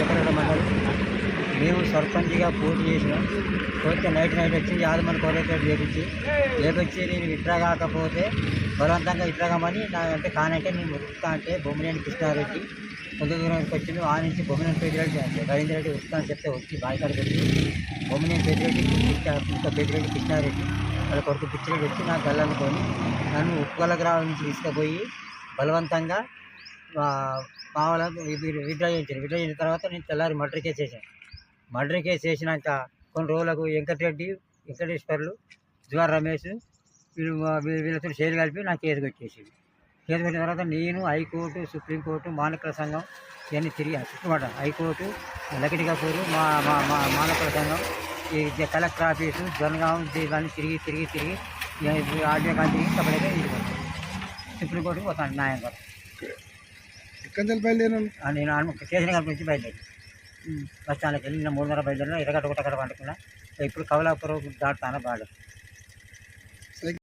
చెప్పండి మేము సర్పంచ్గా పోటీ చేసినాం. పోతే నైట్ నైట్ వచ్చి యాభై మంది చేపించి చేపించి నేను ఇట్లా కాకపోతే బలవంతంగా ఇట్లాగమని నా అంటే కానంటే నేను వస్తా అంటే బొమ్మలేని కృష్ణారెడ్డి కొంత దూరానికి వచ్చిండు. ఆ నుంచి బొమ్మలేని పెద్దిరెడ్డి రవీంద్ర రెడ్డి ఉరుకుతా అని చెప్తే వచ్చి బాయికాడికి వచ్చి బొమ్మలేని పెద్దిరెడ్డి ఇంకా పెద్దిరెడ్డి కృష్ణారెడ్డి వాళ్ళ కొడుకు పిచ్చిరెడ్డి వచ్చి నాకు గల్లనుకొని నన్ను ఉప్పల గ్రామం నుంచి తీసుకుపోయి బలవంతంగా పావల విత్డ్రా చేయించాను విత్డ్రా చేసిన తర్వాత నేను తెల్లారి మర్డర్ కేసు చేశాను మర్డర్ కేసు చేసినాక కొన్ని రోజులకు వెంకటరెడ్డి వెంకటేశ్వర్లు జ్వర్ రమేష్ వీళ్ళు వీళ్ళతో షేర్ కలిపి నాకు కేసు పెట్టేసింది కేసు పెట్టిన తర్వాత నేను హైకోర్టు సుప్రీంకోర్టు మానకుల సంఘం ఇవన్నీ తిరిగాను చుట్టుమాట హైకోర్టు లకిడి మా మా మా మానకుల సంఘం ఈ కలెక్టర్ ఆఫీసు జనగాం ఇవన్నీ తిరిగి తిరిగి తిరిగి ఆర్డీఓ కాల్ తిరిగి సపరేట్గా ఇంటికి సుప్రీంకోర్టుకి పోతాను న్యాయం కోసం. ఎక్కడి నుంచి బయలుదేరాను నేను స్టేషన్ కంపెనీ నుంచి బయలుదేరి. బస్ స్టాండ్కి వెళ్ళి మూడున్నర బయలుదేరిన ఎరగట్ట ఒకటక్కడ పండుకున్నా ఇప్పుడు కవలాపురం దాటుతాను బాగా